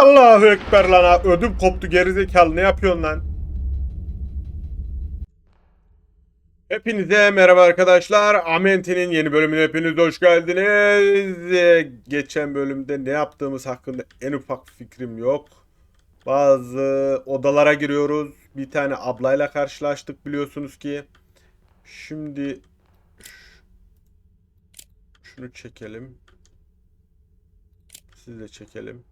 Allahu Ekber lan. Ödüm koptu gerizekalı ne yapıyorsun lan? Hepinize merhaba arkadaşlar. Amenti'nin yeni bölümüne hepiniz hoş geldiniz. Ee, Geçen bölümde ne yaptığımız hakkında en ufak fikrim yok. Bazı odalara giriyoruz. Bir tane ablayla karşılaştık biliyorsunuz ki. Şimdi şunu çekelim. Siz de çekelim.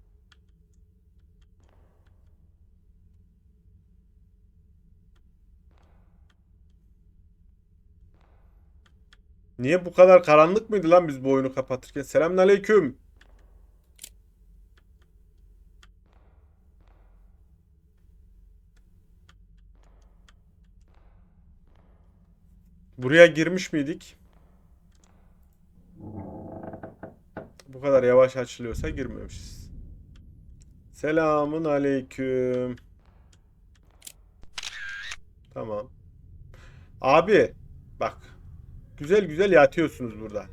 Niye bu kadar karanlık mıydı lan biz bu oyunu kapatırken? Selamünaleyküm. Buraya girmiş miydik? Bu kadar yavaş açılıyorsa girmemişiz. Selamun aleyküm. Tamam. Abi bak. Güzel güzel yatıyorsunuz burada.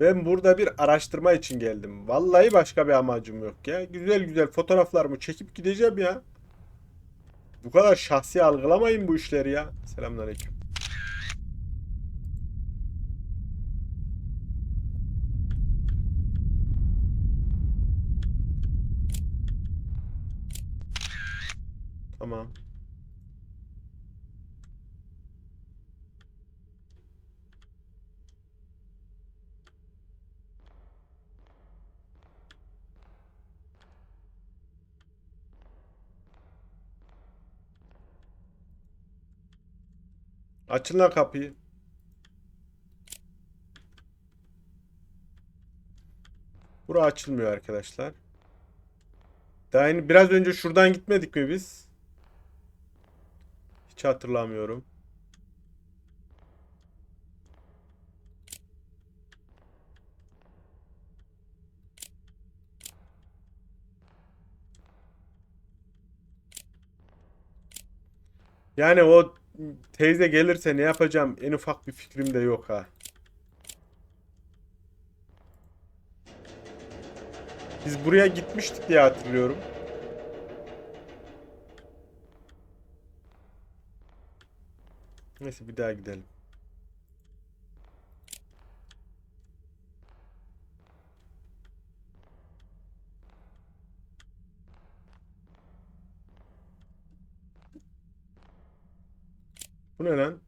Ben burada bir araştırma için geldim. Vallahi başka bir amacım yok ya. Güzel güzel fotoğraflarımı çekip gideceğim ya. Bu kadar şahsi algılamayın bu işleri ya. Selamünaleyküm. Tamam. Açın lan kapıyı. Bura açılmıyor arkadaşlar. Daha yeni biraz önce şuradan gitmedik mi biz? Hiç hatırlamıyorum. Yani o teyze gelirse ne yapacağım en ufak bir fikrim de yok ha. Biz buraya gitmiştik diye hatırlıyorum. Neyse bir daha gidelim. Lan?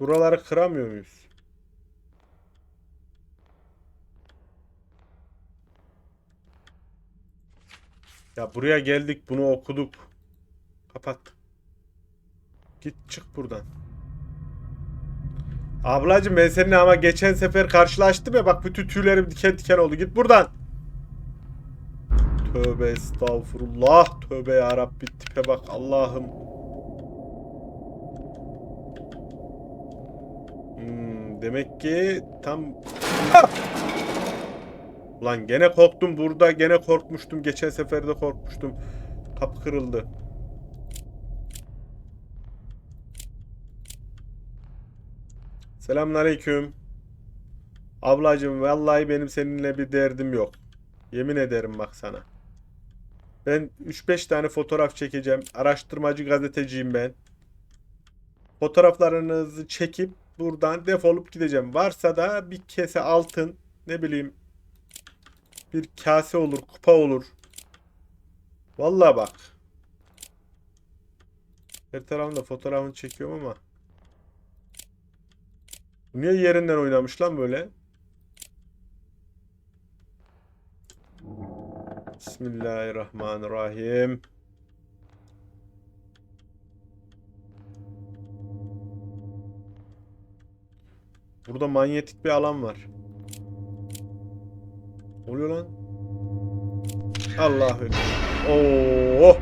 Buraları kıramıyor muyuz? Ya buraya geldik bunu okuduk. Kapat. Git çık buradan. Ablacım ben seninle ama geçen sefer karşılaştım ya bak bütün tüylerim diken diken oldu. Git buradan. Tövbe estağfurullah. Tövbe ya Rabbi tipe bak Allah'ım. Hmm, demek ki tam Ulan gene korktum burada gene korkmuştum geçen sefer de korkmuştum. Kapı kırıldı. Selamünaleyküm. Ablacığım vallahi benim seninle bir derdim yok. Yemin ederim bak sana. Ben 3-5 tane fotoğraf çekeceğim. Araştırmacı gazeteciyim ben. Fotoğraflarınızı çekip buradan defolup gideceğim. Varsa da bir kese altın ne bileyim bir kase olur, kupa olur. Vallahi bak. Her tarafında fotoğrafını çekiyorum ama. Niye yerinden oynamış lan böyle? Bismillahirrahmanirrahim. Burada manyetik bir alan var. Oluyor lan? Ekber. Oo!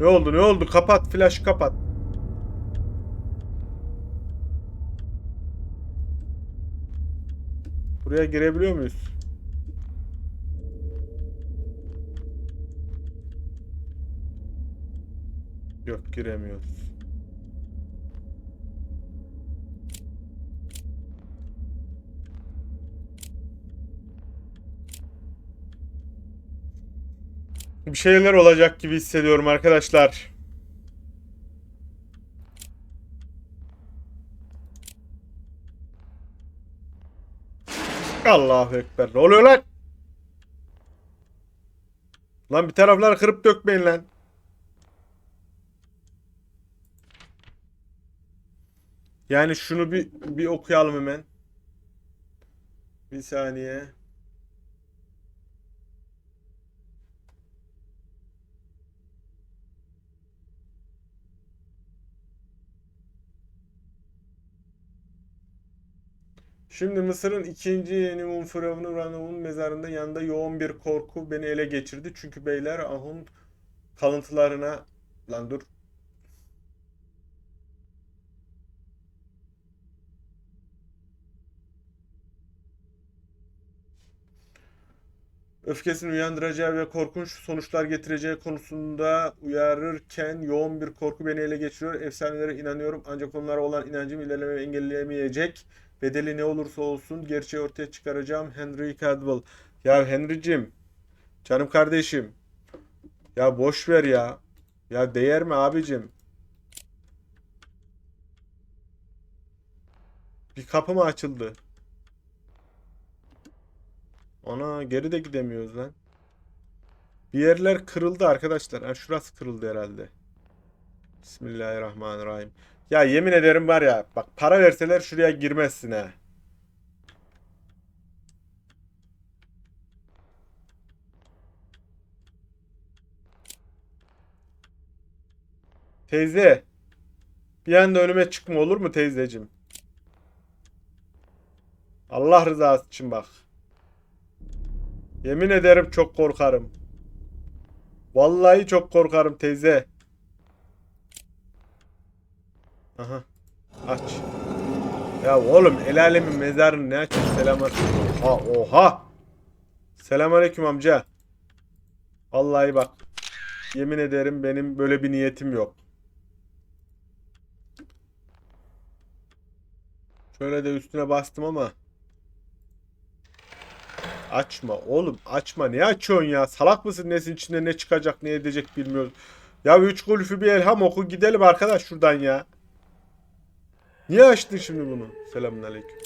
Ne oldu? Ne oldu? Kapat flash kapat. Buraya girebiliyor muyuz? giremiyoruz. Bir şeyler olacak gibi hissediyorum arkadaşlar. Allahu Ekber. Ne oluyor lan? Lan bir taraflar kırıp dökmeyin lan. Yani şunu bir bir okuyalım hemen. Bir saniye. Şimdi Mısır'ın ikinci yeni Munfirav'ın Ranav'ın mezarında yanında yoğun bir korku beni ele geçirdi. Çünkü beyler Ahun kalıntılarına... Lan dur. Öfkesini uyandıracağı ve korkunç sonuçlar getireceği konusunda uyarırken yoğun bir korku beni ele geçiriyor. Efsanelere inanıyorum ancak onlara olan inancım ilerlemeyi engelleyemeyecek. Bedeli ne olursa olsun gerçeği ortaya çıkaracağım. Henry Cadwell. Ya Henry'cim, canım kardeşim. Ya boş ver ya. Ya değer mi abicim? Bir kapı mı açıldı? Ana geri de gidemiyoruz lan. Bir yerler kırıldı arkadaşlar. Ha, şurası kırıldı herhalde. Bismillahirrahmanirrahim. Ya yemin ederim var ya bak para verseler şuraya girmezsin ha. Teyze. Bir anda önüme çıkma olur mu teyzecim? Allah rızası için bak. Yemin ederim çok korkarım. Vallahi çok korkarım teyze. Aha. Aç. Ya oğlum el alemin mezarını ne açıyorsun? Selamünaleyküm. Ha oha. Selamünaleyküm amca. Vallahi bak. Yemin ederim benim böyle bir niyetim yok. Şöyle de üstüne bastım ama. Açma oğlum açma. Ne açıyorsun ya? Salak mısın? Nesin içinde ne çıkacak ne edecek bilmiyoruz. Ya üç kulüfü bir elham oku gidelim arkadaş şuradan ya. Niye açtın şimdi bunu? Selamünaleyküm.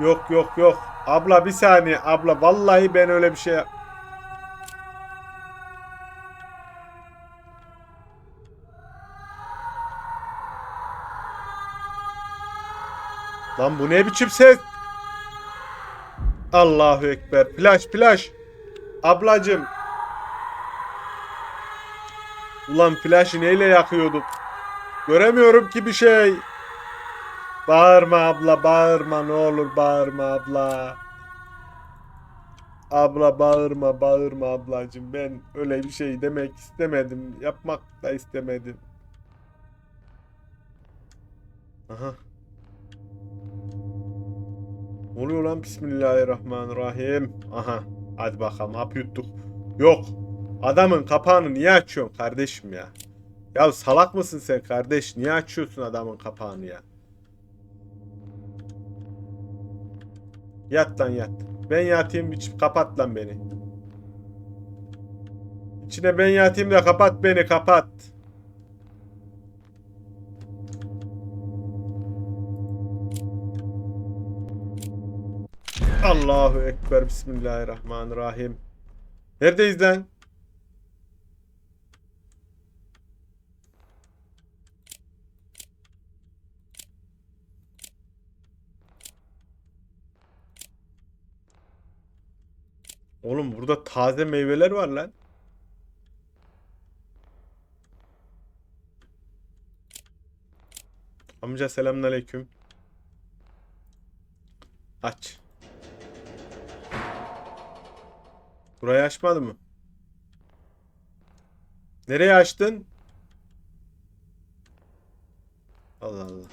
Yok yok yok. Abla bir saniye abla. Vallahi ben öyle bir şey yap- Lan bu ne biçim ses? Allahu Ekber. Flash flash. Ablacım. Ulan flaşı neyle yakıyorduk? Göremiyorum ki bir şey. Bağırma abla bağırma ne olur bağırma abla. Abla bağırma bağırma ablacım ben öyle bir şey demek istemedim. Yapmak da istemedim. Aha. Ne oluyor lan? Bismillahirrahmanirrahim. Aha. Hadi bakalım. Hap yuttuk. Yok. Adamın kapağını niye açıyorsun kardeşim ya? Ya salak mısın sen kardeş? Niye açıyorsun adamın kapağını ya? Yat lan yat. Ben yatayım bir kapat lan beni. İçine ben yatayım da kapat beni kapat. Allahu Ekber. Bismillahirrahmanirrahim. Neredeyiz lan? Oğlum burada taze meyveler var lan. Amca selamünaleyküm. Aç. Burayı açmadı mı? Nereye açtın? Allah Allah.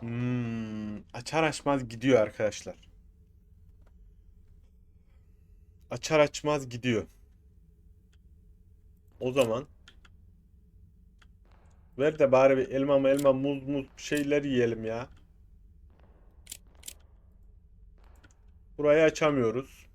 Hmm, açar açmaz gidiyor arkadaşlar. Açar açmaz gidiyor. O zaman ver de bari bir elma mı elma muz muz şeyler yiyelim ya. Burayı açamıyoruz.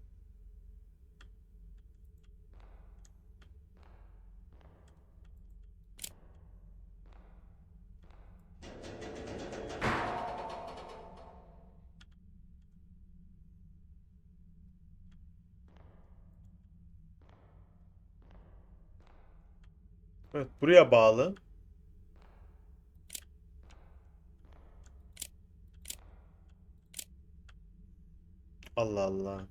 Evet, buraya bağlı. Allah Allah.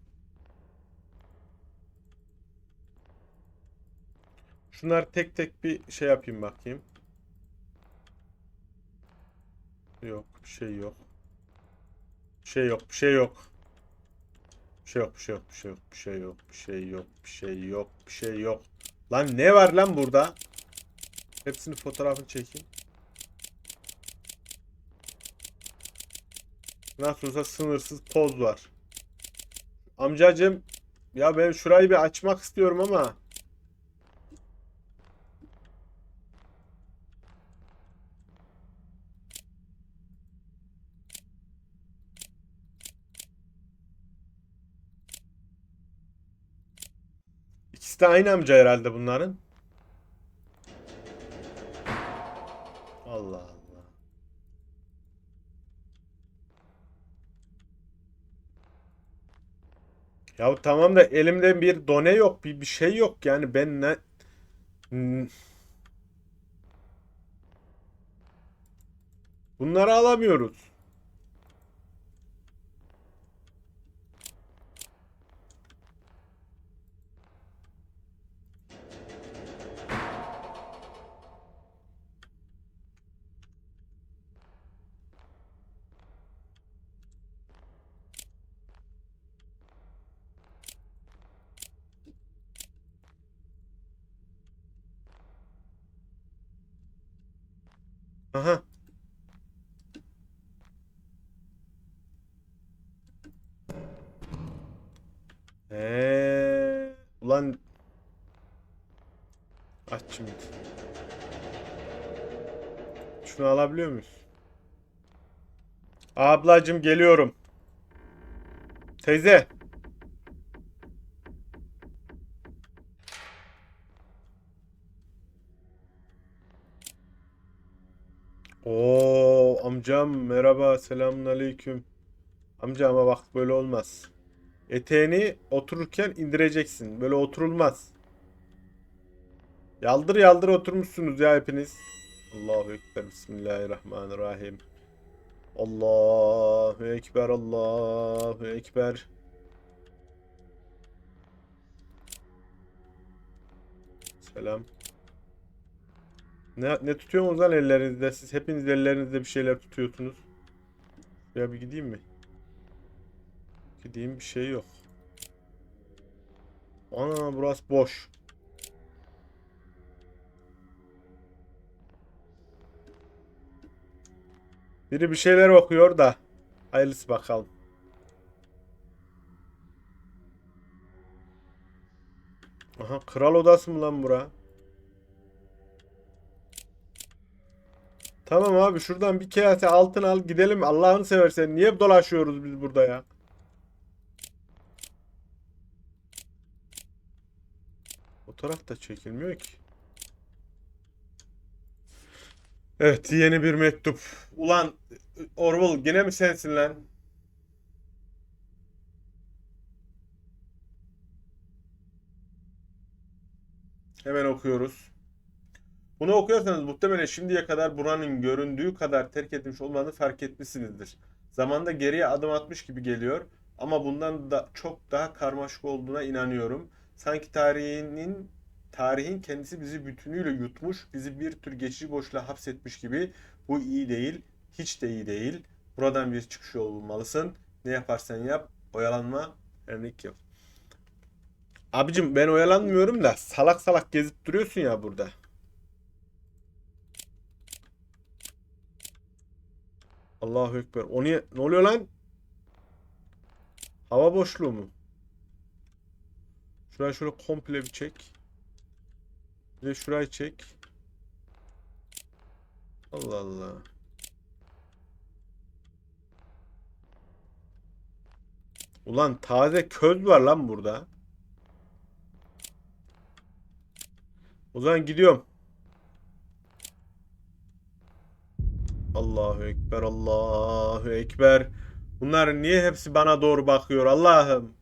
Şunlar tek tek bir şey yapayım bakayım. Yok, bir şey yok. Bir şey yok, bir şey yok. Bir şey yok, bir şey yok, bir şey yok, bir şey yok, bir şey yok, bir şey yok, şey. Lan ne var lan burada? Hepsini fotoğrafını çekeyim. Nasıl olsa sınırsız poz var. Amcacım ya ben şurayı bir açmak istiyorum ama İkisi de aynı amca herhalde bunların. Ya tamam da elimde bir done yok, bir bir şey yok yani ben ne Hmm. Bunları alamıyoruz. Aha. Eee, ulan aç şimdi. Şunu alabiliyor muyuz? Ablacım geliyorum. Teyze. Amcam merhaba selamun aleyküm. Amca ama bak böyle olmaz. Eteğini otururken indireceksin. Böyle oturulmaz. Yaldır yaldır oturmuşsunuz ya hepiniz. Allahu Ekber Bismillahirrahmanirrahim. Allahu Ekber Allahu Ekber. Selam. Ne, ne tutuyorsunuz lan ellerinizde? Siz hepiniz ellerinizde bir şeyler tutuyorsunuz. Ya bir gideyim mi? Gideyim bir şey yok. Ana burası boş. Biri bir şeyler okuyor da. Hayırlısı bakalım. Aha kral odası mı lan bura? Tamam abi şuradan bir kase altın al gidelim. Allah'ını seversen niye dolaşıyoruz biz burada ya? Fotoğraf da çekilmiyor ki. Evet yeni bir mektup. Ulan Orwell gene mi sensin lan? Hemen okuyoruz. Bunu okuyorsanız muhtemelen şimdiye kadar buranın göründüğü kadar terk edilmiş olmadığını fark etmişsinizdir. Zamanda geriye adım atmış gibi geliyor ama bundan da çok daha karmaşık olduğuna inanıyorum. Sanki tarihinin tarihin kendisi bizi bütünüyle yutmuş, bizi bir tür geçici boşluğa hapsetmiş gibi. Bu iyi değil, hiç de iyi değil. Buradan bir çıkış yolu bulmalısın. Ne yaparsan yap, oyalanma, örnek yap. Abicim ben oyalanmıyorum da salak salak gezip duruyorsun ya burada. Allahu Ekber. O niye? Ne oluyor lan? Hava boşluğu mu? Şurayı şöyle komple bir çek. Bir de şurayı çek. Allah Allah. Ulan taze köz var lan burada. O zaman gidiyorum. Allahu Ekber, Allahu Ekber. Bunlar niye hepsi bana doğru bakıyor Allah'ım?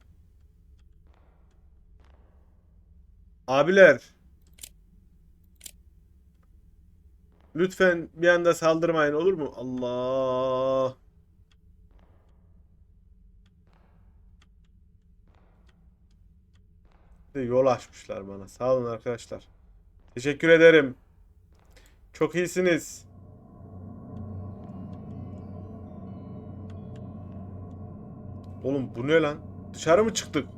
Abiler. Lütfen bir anda saldırmayın olur mu? Allah. Yol açmışlar bana. Sağ olun arkadaşlar. Teşekkür ederim. Çok iyisiniz. Oğlum bu ne lan? Dışarı mı çıktık?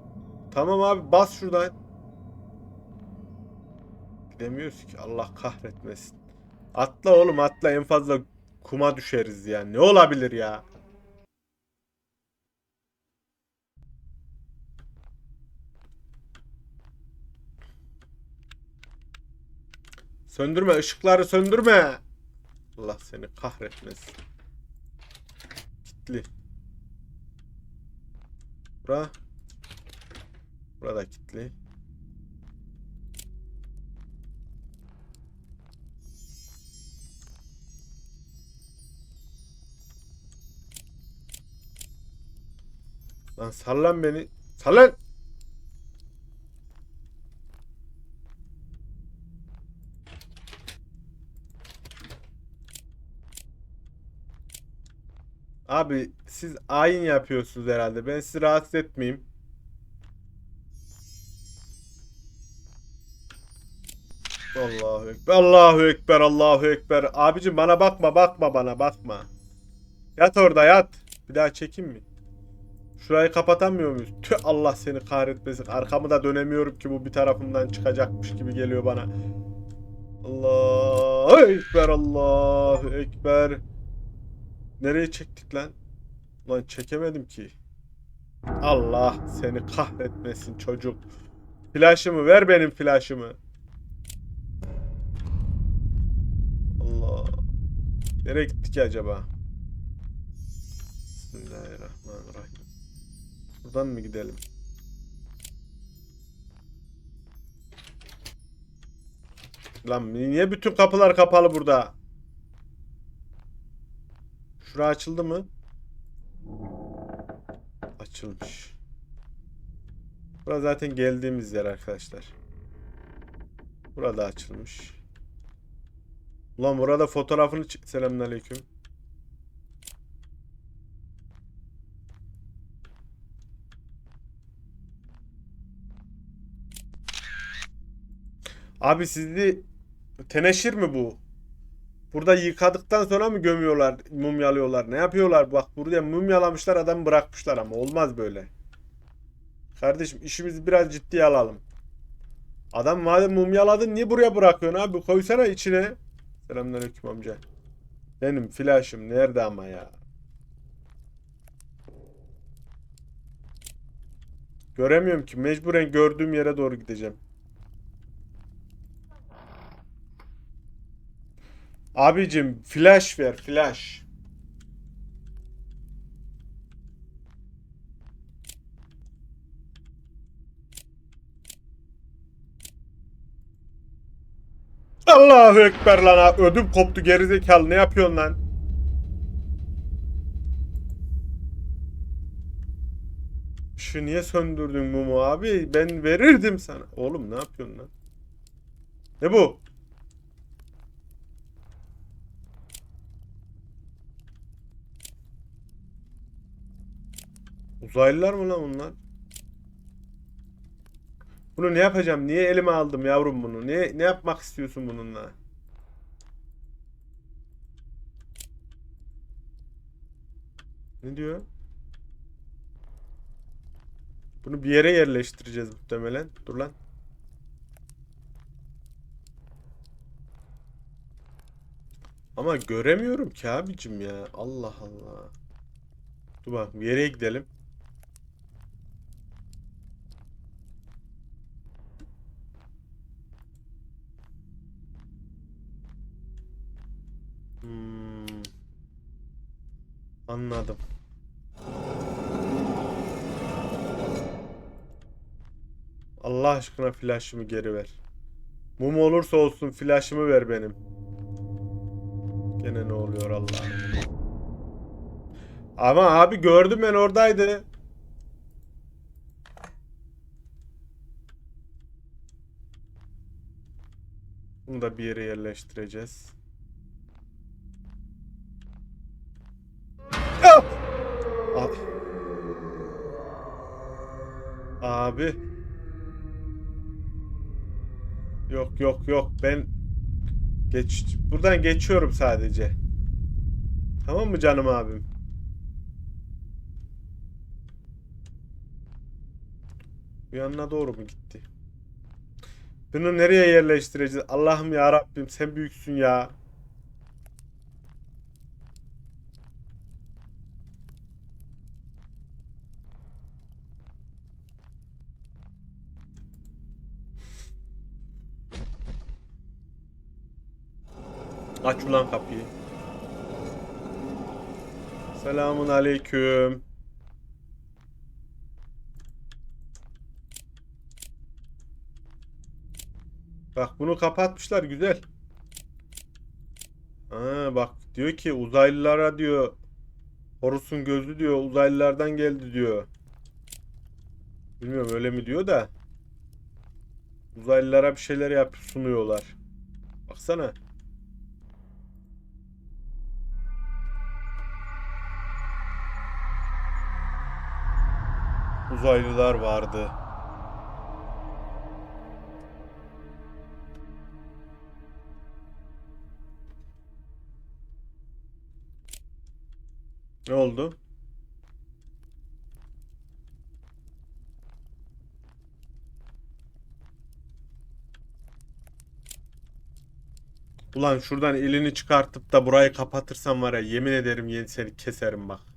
Tamam abi bas şuradan. Gidemiyoruz ki Allah kahretmesin. Atla oğlum atla en fazla kuma düşeriz ya. Ne olabilir ya? Söndürme ışıkları söndürme. Allah seni kahretmesin. Kitli. Bura. Burada kilitli. Lan sallan beni. Sallan. Abi siz ayin yapıyorsunuz herhalde. Ben sizi rahatsız etmeyeyim. Allahu Ekber. Allahu Ekber. Allahu Ekber. Abicim bana bakma bakma bana bakma. Yat orada yat. Bir daha çekeyim mi? Şurayı kapatamıyor muyuz? Tüh Allah seni kahretmesin. Arkamı da dönemiyorum ki bu bir tarafımdan çıkacakmış gibi geliyor bana. Allahu Ekber. Allahu Ekber. Nereye çektik lan? Lan çekemedim ki. Allah seni kahretmesin çocuk. Flaşımı ver benim flaşımı. Allah. Nereye gittik acaba? Bismillahirrahmanirrahim. Buradan mı gidelim? Lan niye bütün kapılar kapalı burada? Şura açıldı mı? Açılmış. Burası zaten geldiğimiz yer arkadaşlar. Burada açılmış. Ulan burada fotoğrafını. Selamünaleyküm. Abi sizde teneşir mi bu? Burada yıkadıktan sonra mı gömüyorlar, mumyalıyorlar? Ne yapıyorlar? Bak buraya mumyalamışlar adamı bırakmışlar ama olmaz böyle. Kardeşim işimizi biraz ciddiye alalım. Adam madem mumyaladın niye buraya bırakıyorsun abi? Koysana içine. Selamünaleyküm amca. Benim flaşım nerede ama ya? Göremiyorum ki. Mecburen gördüğüm yere doğru gideceğim. Abicim flash ver flash. Allahu Ekber lan ha. Ödüm koptu gerizekalı ne yapıyorsun lan? Şu niye söndürdün mumu abi? Ben verirdim sana. Oğlum ne yapıyorsun lan? Ne bu? Uzaylılar mı lan bunlar? Bunu ne yapacağım? Niye elime aldım yavrum bunu? Ne ne yapmak istiyorsun bununla? Ne diyor? Bunu bir yere yerleştireceğiz muhtemelen. Dur lan. Ama göremiyorum ki abicim ya. Allah Allah. Dur bak bir yere gidelim. Anladım. Allah aşkına flaşımı geri ver. Mum olursa olsun flaşımı ver benim. Gene ne oluyor Allah'ım. Ama abi gördüm ben oradaydı. Bunu da bir yere yerleştireceğiz. Abi. Yok yok yok ben geç buradan geçiyorum sadece. Tamam mı canım abim? Bu yanına doğru mu gitti? Bunu nereye yerleştireceğiz? Allah'ım ya Rabbim sen büyüksün ya. Aç ulan kapıyı. Selamun aleyküm. Bak bunu kapatmışlar güzel. Ha, bak diyor ki uzaylılara diyor Horus'un gözü diyor uzaylılardan geldi diyor. Bilmiyorum öyle mi diyor da uzaylılara bir şeyler yap sunuyorlar. Baksana. Uzaylılar vardı. Ne oldu? Ulan şuradan elini çıkartıp da burayı kapatırsan var ya yemin ederim yeni seni keserim bak.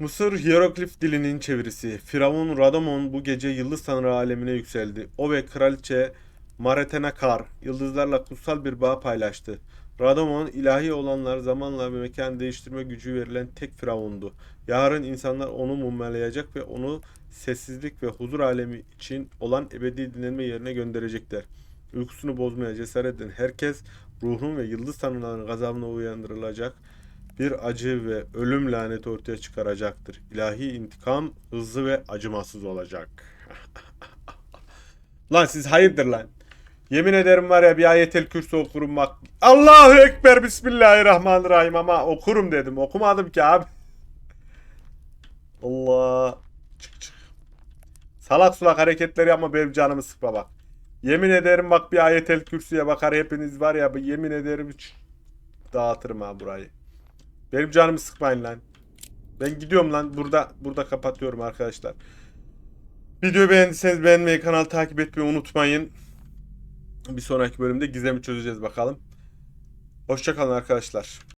Mısır hieroglif dilinin çevirisi. Firavun Radamon bu gece yıldız tanrı alemine yükseldi. O ve kraliçe Maretenakar yıldızlarla kutsal bir bağ paylaştı. Radamon ilahi olanlar zamanla ve mekan değiştirme gücü verilen tek firavundu. Yarın insanlar onu mumyalayacak ve onu sessizlik ve huzur alemi için olan ebedi dinlenme yerine gönderecekler. Uykusunu bozmaya cesaret eden herkes ruhun ve yıldız tanrılarının gazabına uyandırılacak bir acı ve ölüm laneti ortaya çıkaracaktır. İlahi intikam hızlı ve acımasız olacak. lan siz hayırdır lan? Yemin ederim var ya bir ayetel kürsü okurum bak. Allahu Ekber Bismillahirrahmanirrahim ama okurum dedim. Okumadım ki abi. Allah. Çık çık. Salak sulak hareketleri ama benim canımı sıkma bak. Yemin ederim bak bir ayetel kürsüye bakar hepiniz var ya yemin ederim dağıtırım ha burayı. Benim canımı sıkmayın lan. Ben gidiyorum lan. Burada burada kapatıyorum arkadaşlar. Videoyu beğendiyseniz beğenmeyi, kanalı takip etmeyi unutmayın. Bir sonraki bölümde gizemi çözeceğiz bakalım. Hoşçakalın arkadaşlar.